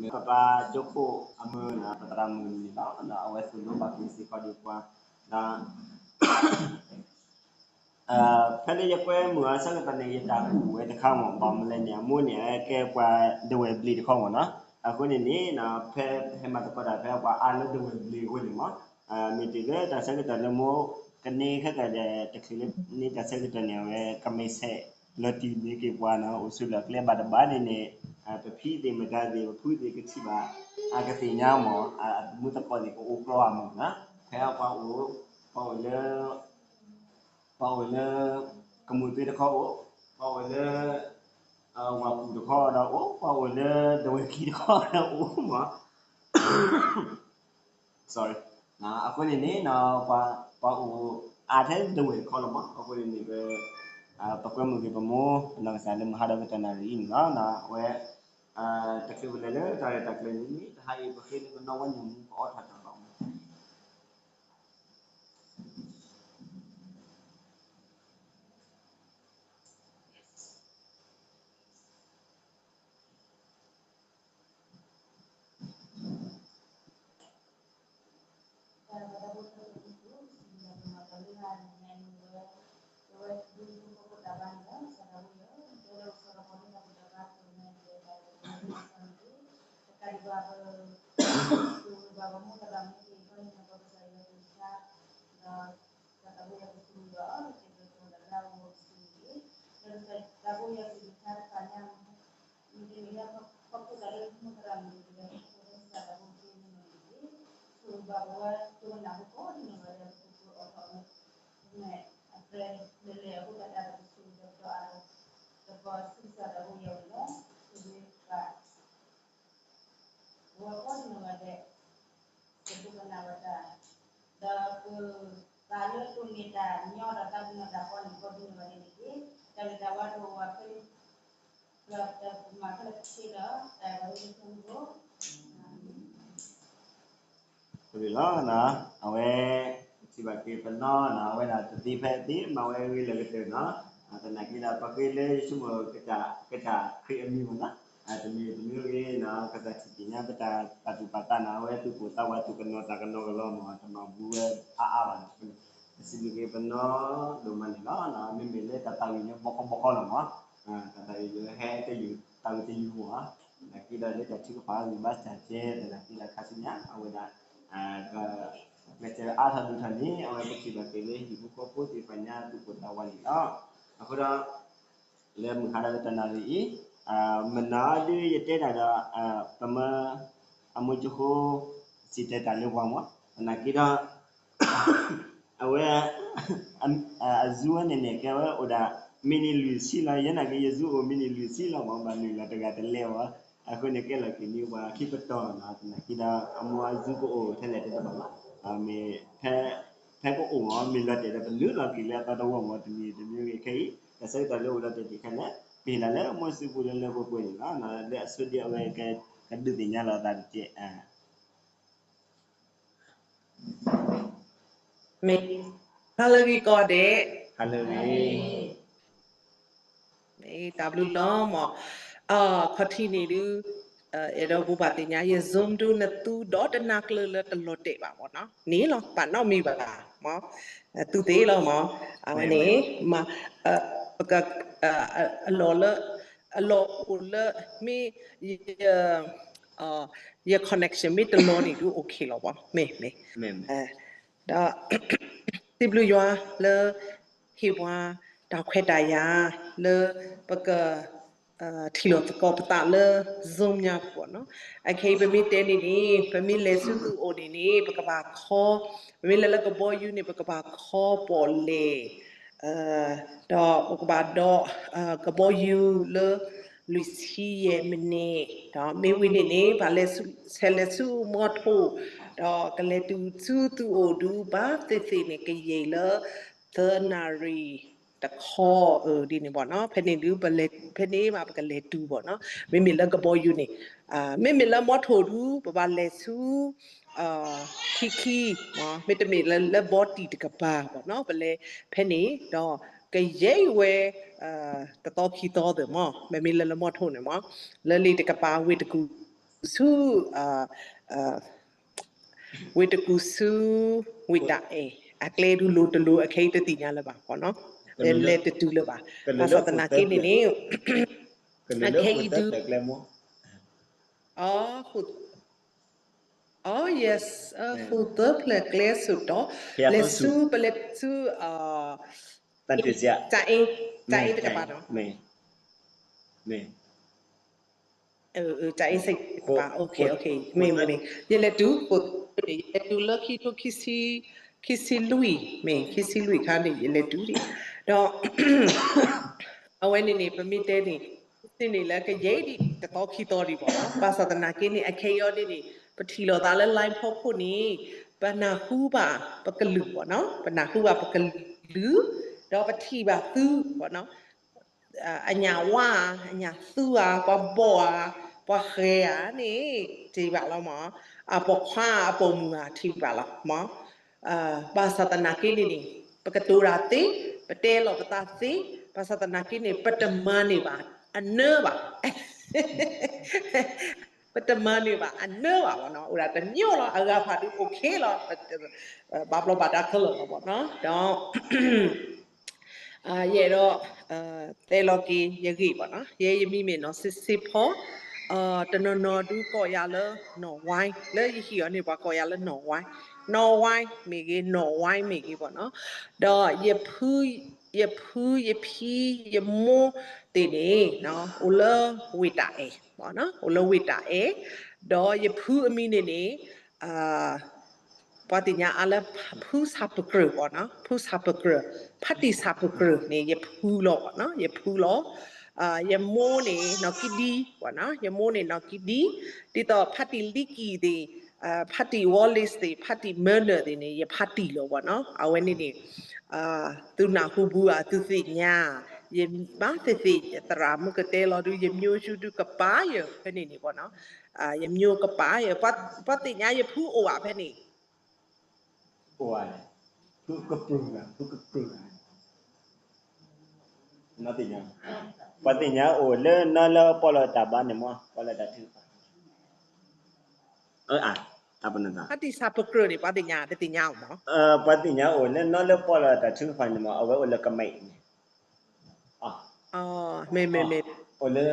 me papa joko amu na patra mu ni na na awe sulu ba ki si pa di kwa na အာဖဲလေရကွဲမူအဆက်ကနေရတာကူဝဲတခါမှဘာမလဲနေအမိုးနေကဲကွာဒဝဲဘလီတခေါမနော်အခုနေနေနော်ဖဲဟမတကတာဖဲကွာအာလဒဝဲဘလီဝဲနေမအာမီတီလေတဆက်ကတလမိုးကနေခက်ကတဲ့တခလနေတဆက်ကတနေဝဲကမေးဆက်လတီနေကေပွားနော် အဆုလကလေဘာဒဘာနေနေပပီဒီမကဒီဖူဒီကချိပါအကတိညာမောအမူတပေါ်ဒီကိုအိုကလောအမနော်ဖဲကွာအိုပေါ်လေ Paula kemudian de kau Paula wapu de kau dah oh Paula dua ki de kau dah oh ma sorry nah aku ni ni na pa pa u a the dua kau lama aku ni ni ke pa kwa mu ke pa mo na sa le ma da ta na ri na na we a ta ke le le ta ta ke ni ni hai pa ke ni no wan ni ko ta ta ဒီလောနော်အဝဲစီဘကေပနောနော်ဝဲလာတိဖက်တိမဝဲဝီလေတဲ့နော်အတနကိလာပကေလေရှုမကကြကကြခိအမီမ နော်အတမီတမျိုးရေနော်ကကြချီညာပတာပတုပတနာဝဲသူကိုတဝတုကနောတကနောကလောမောတမဘူးဝဲအာအာဝါစီဘကေပနောဒုမနီနော်နော်မိမိလေတတဝီညဘောကဘောကနော်အာတတဝီဟဲတ ယူတဝီတယူဟောနကိလာလေတချိကပါဝီဘတ်ချာချဲတနကိလာခါစညာအဝဲဒါ Macam ada tuhan ni orang kecil bakile ibu kopo di banyak tu kota wali ah. Aku dah le menghadap tanah ni menadi yete ada pema amu juhu sita tali wama. Nak kira awe azua nene kawa udah mini lucy lah ya nak yezu mini lucy lah mama ni lah tengah terlewa. aku ne ke la ki ni wa ki pa to na na ki da amwa zu ko o the le de ba ma a me the the ko o ma mi la de de nu la ki la ta do wa ma de ni de mi ke kai da sai da lo la de ki ka ne pi la le mo su bu le le ko ko ni na na le su de wa ke ka de de nya la da de a မေဟာလဂီကောတဲ့ hello ni မေ W လောမအာခတိနေလူအဲတော့ဘူပါတင်ညာရေ zoom တူနတူဒေါ်တနာကလလတလို့တဲ့ပါဘောနော်နေလောပါတော့မိပါလားမောသူသေးလောမောအမနေမအက အလောလအလောဦးလမေအာရ connection မိတလို့နေတူ okay လောပါမေမေ me အဲဒါတိဘလူရွာလေဟီဝါတောက်ခွဲတရာလေပကအာထီလိုတကောပတာလေဇုံညာပေါ့နော်အခေပမီတဲနေနေပမီလေစုသူအိုဒီနေပကပါခောပမီလေလကဘောယူနေပကပါခောပေါ်လေအာတော့ပကပါတော့ အာကဘောယူလေလူစီရဲ့မနေတော့မေဝိနေနေဗာလဲဆဲလဲစုမော့ထို့တော့ကလေးတူသူသူအိုဒူဘာတေတေနေကရေလသနာရီ တခေါ်ဒီနေပေါ့နော်ဖနေလူပလေဖနေမှာပကလေတူပေါ့နော်မိမိလကပေါ်ယူနေအာမိမိလမော့ထိုဒူပပလေဆူအာခီခီနော်မိတမီလလဘောတီတကပါပေါ့နော်ပလေဖနေတော့ကရိတ်ဝဲအာတတော်ခီတော်တယ်မောမမီလလမော့ထိုနေမောလလီတကပါဝေတကူ su uh uh ဝေတကူစုဝိတာအေအကလေဒူလိုတလိုအခိတ်တတိညာလပါပေါ့နော် လေလေတတူလပါဘာသာတနာကိနေနေကလေးလို့ကိုတက်တယ်ကလေးမို့ Oh, goed. Oh, yes. Uh, goed. De plek lees zo toch? Ja, Lees goed. zo, plek zo. Uh, တန်တစရာ ta in, ta in te pa no. မေမေ Uh, uh, ta in say Goed, pa. Okay, goed. okay. Me, me, me. Je let do, goed. Je do lucky to kissy, kissy Louis. Me, kissy Louis. Kan je je let do die. Dan, အဝဲနေနေပမိ တော့ awareness နေ permitted နေစင်နေလဲကရိတ်ဒီတတော်ခီတော်ဒီပေါ့နော်ပါသနာကင်းနေအခေရောဒီနေပတိလောသားလဲ line ဖို့ခုနေပနာဟုပါပကလူပေါ့နော်ပနာဟုပါပကလူတော့ပတိပါသူပေါ့နော်အညာဝါအညာသူဟာပဘောဟာပခေယာနေဒီပါလောမအပခွာအပုံမူဟာထိပါလောမအာပါသနာကင်းနေပကတူရာတိ ပတဲလောပတာတိပါသဒနာကင်းနေပတမနေပါအနပါ ပတမနေပါအနောပါဘောနော်ဥရာတညောလောအဂါဖာတူโอเคလောဘာဘလဘာတာခလောဘောနော်တော့အာရေတော့အဲတဲလော်ကီယဂိပေါ့နော်ရေယမိမေနော်စစ်စစ်ဖောအာတနနော်ဒူကောရလနော်ဝိုင်းလဲယဟီရနေပါကောရလနော်ဝိုင်း နော်ဝိုင်းမိကေနော်ဝိုင်းမိကေပေါ့နော်တော့ယဖူးယဖူးယဖီယမိုးတေနေနော်ဦးလဝိတာအေပေါ့နော်ဦးလဝိတာအေတော့ယဖူးအမိနေနေအာပတိညာအလဖူးစပ်ပကရပေါ့နော်ဖူးစပ်ပကရဖတ်တိစပ်ပကရနေယဖူးလောပေါ့နော်ယဖူးလောအာယမိုးနေနော်ကီဒီပေါ့နော်ယမိုးနေနော်ကီဒီဒီတော့ဖတ်တိလီကီဒီ အာဖတ်တိဝေါ်လစ်တွေဖတ်တိမန်နာတွေနေယဖတ်တိလောပေါ့နော်အဝဲနေနေအာသူနာဟုဘူးအာသူသိညာယဘာသိသိတရာမကတဲလောဒူယမျိုးရှုဒူကပါယဖဲနေနေပေါ့နော်အာယမျိုးကပါယပတ်ပတ်တိညာယဖူးအိုဝါဖဲနေဟိုရတယ်သူကပရူလာသူကပရူလာနတ်တင်ညာပတင်ညာအိုလဲနော်လောပေါ်လာတာဘာနေမောပေါ်လာတာသူအဲအာတပနတာဖတ်တိစာပက apa nana ati sapo kro ni pati nya te ti nya o mo eh pati nya o ne no le po la ta chu fan mo awe o le ka mai ni ah ah me me me o le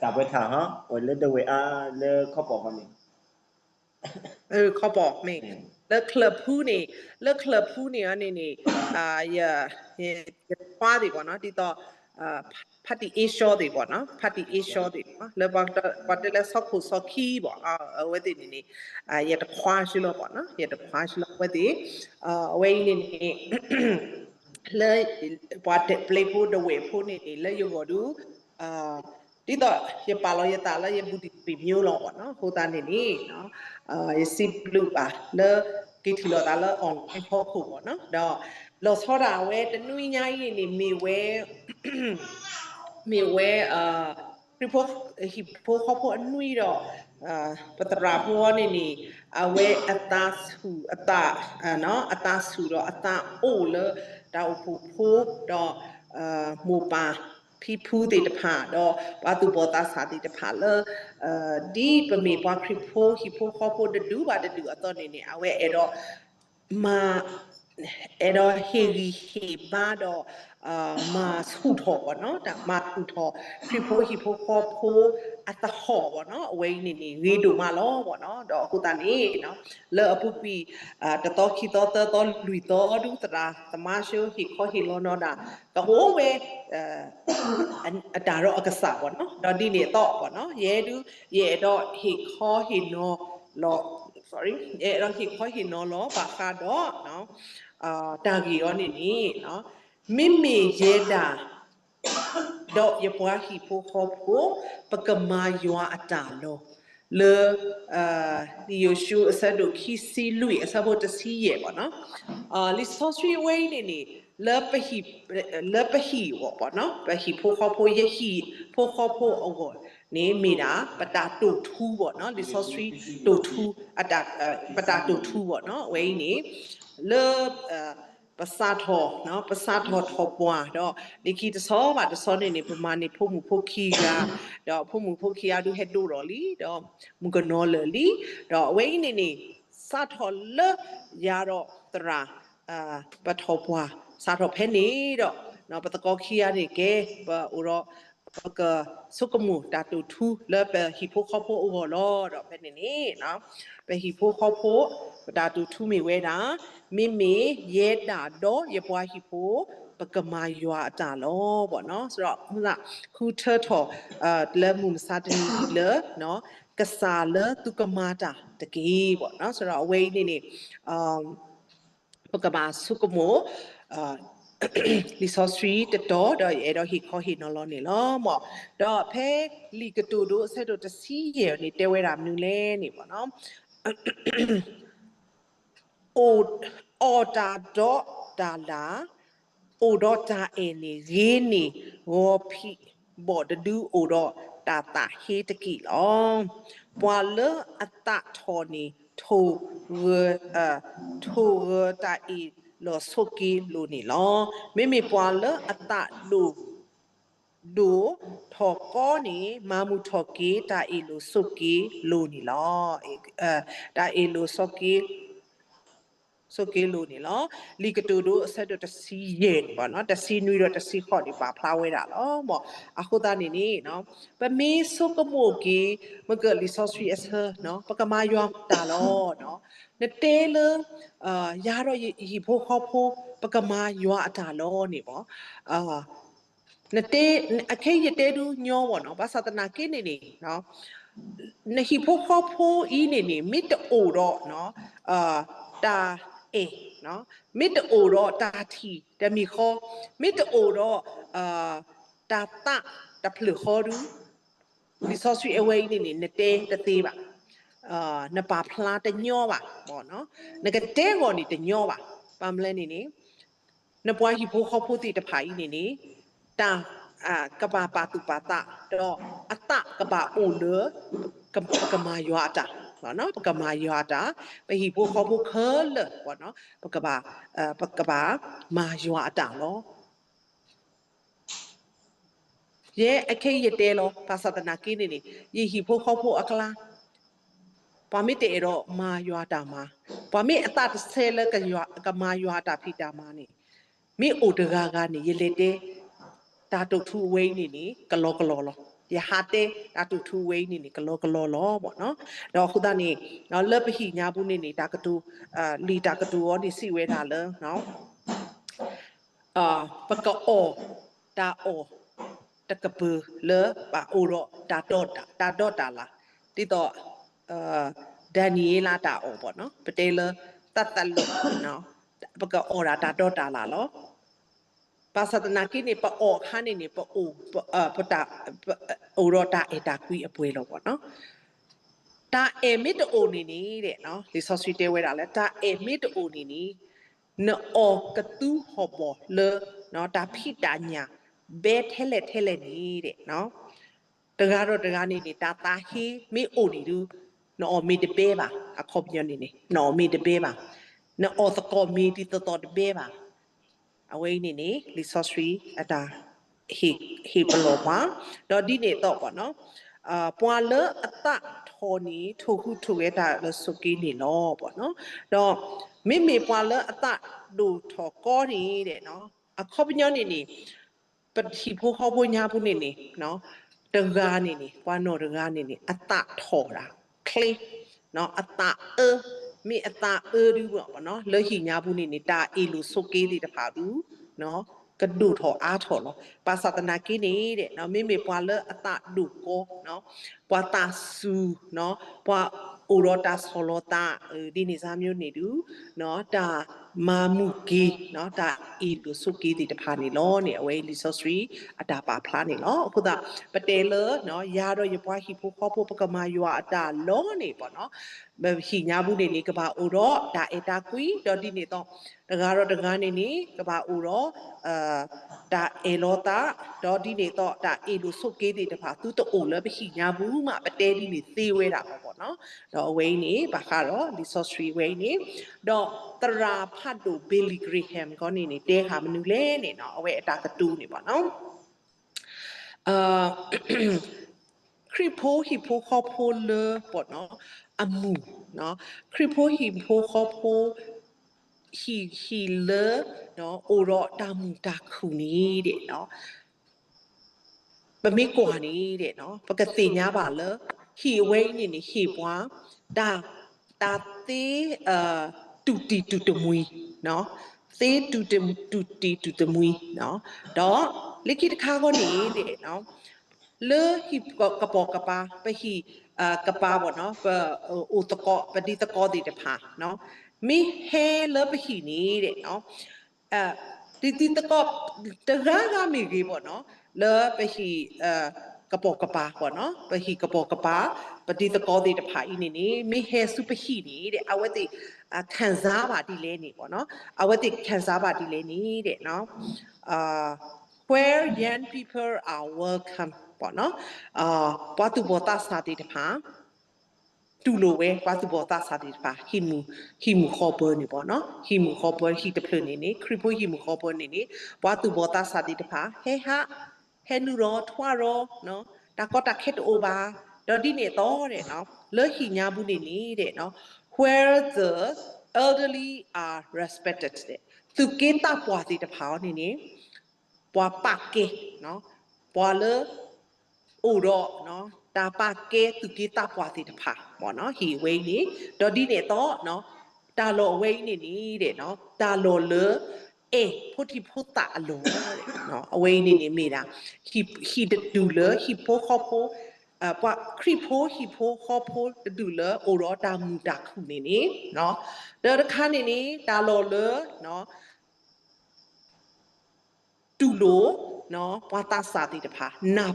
ta we tha ha o le de we a le kho po ha ni เออเขาบอกเมงเลิกเคลผู้นี่เลิกเคลผู้นี่อะนี่นี่อ่าอย่าอย่าคว้าดีกว่าเนาะที่ต่อ ဖတ်တီအေရှောတယ်ပေါ့နော်ဖတ်တီအေရှောတယ်နော်လေဘာဘာတလဲဆောက်ဖို့ဆောက်ခီပေါ့အာဝဲတယ်နေနေအာရတခွားရှိလို့ပေါ့နော်ရတခွားရှိလို့ဝဲတယ်အာဝဲနေနေလေဘာတပလေးဖို့ဒဝဲဖို့နေနေလေယောဂဒူအာဒီတော့ရပါလောရတာလာရဘူးဒီပြမျိုးလောပေါ့နော်ဟိုတာနေနေနော်အာရစီဘလူးပါလေကိထီလောတာလာ on ဖို့ဖို့ပေါ့နော်တော့ လောဆောတာဝဲတနွိညာကြီးနေမေဝဲမေဝဲအာပြဖို့ဟိဖို့ခေါ်ဖို့အနွိတော့အာပတရာဘောနေနေအဝဲအတာစုအတာအာနော်အတာစုတော့အတာအိုလေတော့ဖို့ဖို့တော့အာမူပါဖီဖူးတေတဖာတော့ဘာသူဘောတာစာတေတဖာလေအာဒီပမေပွားခရဖိုဟီဖိုခေါ်ဖို့တူပါတူအတော့နေနေအဝဲအဲ့တော့မာ အဲ့တော့ဟေရီဟေပါတော့အာမာဆုထောပေါ့နော်ဒါမာဆုထောခရဖိုဟီဖိုခေါ်ဖို့အတဟောပေါ့နော်အဝဲနေနေရေတူမလောပေါ့နော်တော့အခုတန်နေနော်လေအပူပီအာတတော်ခီတော်တော်လူတော်ဒူတရာတမရှိဟီခေါ်ဟီလောနော်ဒါတော့ဝဲအဲအတာတော့အကစားပေါ့နော်တော့ဒီနေတော့ပေါ့နော်ရဲတူရဲတော့ဟီခေါ်ဟီနော်လော sorry ရဲတော့ဟီခေါ်ဟီနော်လောပါကတော့နော် အာတာဂီရောနေနေနော်မိမိရဲတာတော့ရပွားဟီဖိုခေါဖိုပကမာယွာအတာလောလေအာဒီယရှုအစဒုခီစီလူအစဘတ်စီယေပေါ့နော်အာလီဆော့ဆွေဝိနေနေလပဟီလပဟီဝပေါ့နော်ပဟီဖိုခေါဖိုယဟီဖိုခေါဖိုအော နေမီတာပတာတူထူးပေါ့နော်လီဆော့ဆွေတူထူးအတာပတာတူထူးပေါ့နော်ဝိနေလေပပစာထောနော်ပစာထောထောပွားတော့ဒီကီတဆောပါတဆောနေနေပမာနေဖို့မှုဖို့ခီကတော့ဖို့မှုဖို့ခီအဒူဟက်ဒူရောလီတော့မူကနောလလီတော့အဝိနေနေစာထောလရတော့တရာအာပထောပွားစာထောဖဲနေတော့နော်ပတကောခီရနေကဲပဥရောပ ကစုကမှုတာတူထူလပဟီဖိုခဖိုဥဟောလောတော့ဖဲနေနေနော်ပဟီဖိုခဖိုတာတူထူမီဝဲတာမိမိရဲတာတော့ရပွားဟီဖိုပကမာယွာအတာလောပေါ့နော်ဆိုတော့ခုနခုထထောအာလဲမှုမစားတနီလေနော်ကစားလသူကမာတာတကေးပေါ့နော်ဆိုတော့အဝေးနေနေအမ်ပကမာစုကမိုအာ လီဆောစထရီတတော်တော့အဲ့တော့ဟီခေါ်ဟီနော်လောနေလောမော့တော့ဖဲလီကတူတို့ဆက်တော့တစီရနေတဲဝဲတာမြူလဲနေပေါ့နော်အိုအော်တာတော့ဒါလာအိုတော့တာအင်းနေရင်းနေဝေါ်ဖီဘော်ဒဒူအိုတော့တာတာဟေတကီလောပွာလအတထောနေထိုဝအထိုဝတာအီ လောဆုကီလူနေလောမိမိပွာလအတလူဒူထောကောနေမမှုထောကီတာအီလူဆုကီလူနေလောအဲတာအီလူဆုကီ ဆိုကေလိုနေလောလီကတူတို့အဆက်တော့တစီရဲပေါ့နော်တစီနွေတော့တစီခေါ့ဒီပါဖလာဝဲတာလောမောအခုသားနေနေနော်ပမေဆုကမိုကီမကလီဆော့စရီအစနော်ပကမာယောတာလောနော်နတဲလအာရတော့ဟီဖိုခေါဖိုပကမာယောအတာလောနေပေါ့အာနတဲအခေရတဲတူညောပေါ့နော်ဘာသာတနာကိနေနေနော်နဟီဖိုခေါဖိုအီနေနေမစ်တိုတော့နော်အာတာ အေနော်မစ်တိုတော့တာတီတမီခေါ်မစ်တိုတော့အာတာတာတဖလူခေါ်ဒူဒီဆော့ဆွေအဝေးနေနေနတဲတသေးပါအာနပါဖလားတညောပါပေါ့နော်ငကတဲကောနေတညောပါပမ်လဲနေနေနပွားဟီဖိုခေါ်ဖို့တိတဖာဤနေနေတာအာကဘာပါတူပါတာတော့အတကဘာအိုလေကကမာယောအတာ ပေါ့နော်ပကမာယောတာပဟိဖို့ခေါ်ဖို့ခဲလပေါ့နော်ပကဘာအပကဘာမာယောအတာလောရဲအခေရတဲလောပါသဒနာကိနေနေယေဟိဖို့ခေါ်ဖို့အကလားပါမိတေရောမာယောတာမာပါမိအတတဆဲလကယောကမာယောတာဖိတာမာနေမိအိုတကားကနေရလေတဲတာတုတ်ထူဝိနေနေကလောကလောလော ယဟာတေတာတူထူဝိနေနေကလောကလောလောပေါ့နော်တော့ခုဒနေနော်လက်ပဟိညာဘူးနေနေတာကတူအာလီတာကတူရောဒီစီဝဲတာလဲနော်အာပကအောတာအောတကပလေပါအိုရောတာတော့တာတာတော့တာလာတိတော့အာဒန်နီလာတာအောပေါ့နော်ပတေလတတ်တလုနော်ပကအောတာတာတော့တာလာလော ပါစတနာကိနေပအောခါနေနေပအိုပတာအိုရတာအတာကွီအပွဲလို့ပေါ့နော်တာအမစ်တိုနေနေတဲ့နော်ဒီ source တဲဝဲတာလဲတာအမစ်တိုနေနေနော်ကတူဟောပေါ်လေနော်တာဖိတာညာဘဲထဲလက်ထဲလက်နေတဲ့နော်တကားတော့တကားနေနေတာတာဟီမေအိုနေတူနော်မေတပေပါအခေါ်ပြနေနေနော်မေတပေပါနော်သကောမေတီတော်တော်တပေပါ အဝိနေနေလီဆော့စရီအတာဟီဟီပလောပါတော့ဒီနေတော့ပေါ့နော်အာပွာလအတထော်နီထိုခုထိုရတာလစုကီနေလောပေါ့နော်တော့မိမိပွာလအတဒူထော်ကောနေတဲ့နော်အခေါပညနေနေပတိဖို့ဟောဖို့ညာဖို့နေနေနော်တကားနေနေပွာနော်တကားနေနေအတထော်တာကလေးနော်အတအ မိအတာအေရူပေါ့နော်လဟိညာဘူးနေနေတာအေလူဆုကေးဒီတဖာဘူးနော်ကဒုထောအားထောလောပါသတနာကိနေတဲ့နော်မိမိပွာလအတဒုကိုနော်ပွာတာဆူနော်ပွာအိုရတာဆောလတာဒီနေစားမျိုးနေတူနော်ဒါ မာမူကီနော်ဒါအီလူဆုကီဒီတဖာနေလောနေအဝဲလီဆော့စရီအတာပါဖလားနေလောအခုဒါပတေလနော်ရာတော့ရပွားဟီဖိုခေါဖိုပကမာယွာအတာလောနေပေါ့နော်ဟိညာဘူးနေနေကဘာအိုတော့ဒါအတာကွီတော့ဒီနေတော့တကားတော့တကားနေနေကဘာအိုတော့အာဒါအေလောတာတော့ဒီနေတော့ဒါအေလူဆုကေးတွေတဖာသူတအိုလည်းဟိညာဘူးမှပတဲဒီနေသေးဝဲတာပေါ့ပေါ့နော်တော့အဝိနေဘာခါတော့ဒီ sorcery way နေတော့တရာဖဖတ်တူဘီလီဂရီဟမ်ကောနေနေတဲဟာမနူလဲနေနော်အဝဲအတာကတူနေပါနော်အာခရစ်ဖိုဟီဖိုခေါ်ဖိုလပေါ့နော်အမှုနော်ခရစ်ဖိုဟီဖိုခေါ်ဖိုဟီဟီလနော်အိုရောတာမူတာခုနေတဲ့နော်ပမေကွာနေတဲ့နော်ပကတိညာပါလဟီဝဲနေနေဟီပွားတာတာသေးအာ တူတီတူတမွီနော်သေးတူတတူတီတူတမွီနော်တော့လိခိတခါကောနေတဲ့နော် le hi ka po ka pa pa hi ka pa bo no pa u to ko pa di to ko di de pha no mi he le pa hi ni de no a di di to ko de ga ga mi gi bo no le pa hi ka po ka pa bo no pa hi ka po ka pa pa di to ko di de pha i ni ni mi he su pa hi ni de a wa ti ခံစားပါဒီလဲနေပေါ့နော်အဝတ်တိခံစားပါဒီလဲနေတဲ့နော်အာ where young people are welcome ပေါ့နော်အာဘတ်တူဘောတာစာတိတဖာတူလိုပဲဘတ်တူဘောတာစာတိတဖာဟီမူဟီမူခေါ်ပေါ်နေပေါ့နော်ဟီမူခေါ်ပေါ်ဟီတဖလနေနေခရစ်ပိုဟီမူခေါ်ပေါ်နေနေဘတ်တူဘောတာစာတိတဖာဟဲဟာဟဲနူရောထွာရောနော်တာကောတာခက်အိုဘာတော့ဒီနေတော့တဲ့နော်လဲဟီညာဘူးနေနေတဲ့နော် where the elderly are respected တဲ့သူကင်းတာပွားတိတဖာနေနေပွားပကေနော်ပွားလေဥရောနော်တာပကေသူကင်းတာပွားတိတဖာပေါ့နော်ဟီဝိနေတော့ဒီနေတော့နော်တာလောဝိနေနေတဲ့နော်တာလောလေအေဖုတိဖုတာအလုံးတဲ့နော်အဝိနေနေမိတာဟီဟီဒူလေဟီပိုခေါ်ပို အပွားခရီဖိုဟီဖိုခေါ်ဖိုဒူလေအိုရောတာမူတာခုနေနေနော်တော့တခါနေနေတာလောလေနော်တူလိုနော်ဘွာတာစာတိတဖာနာ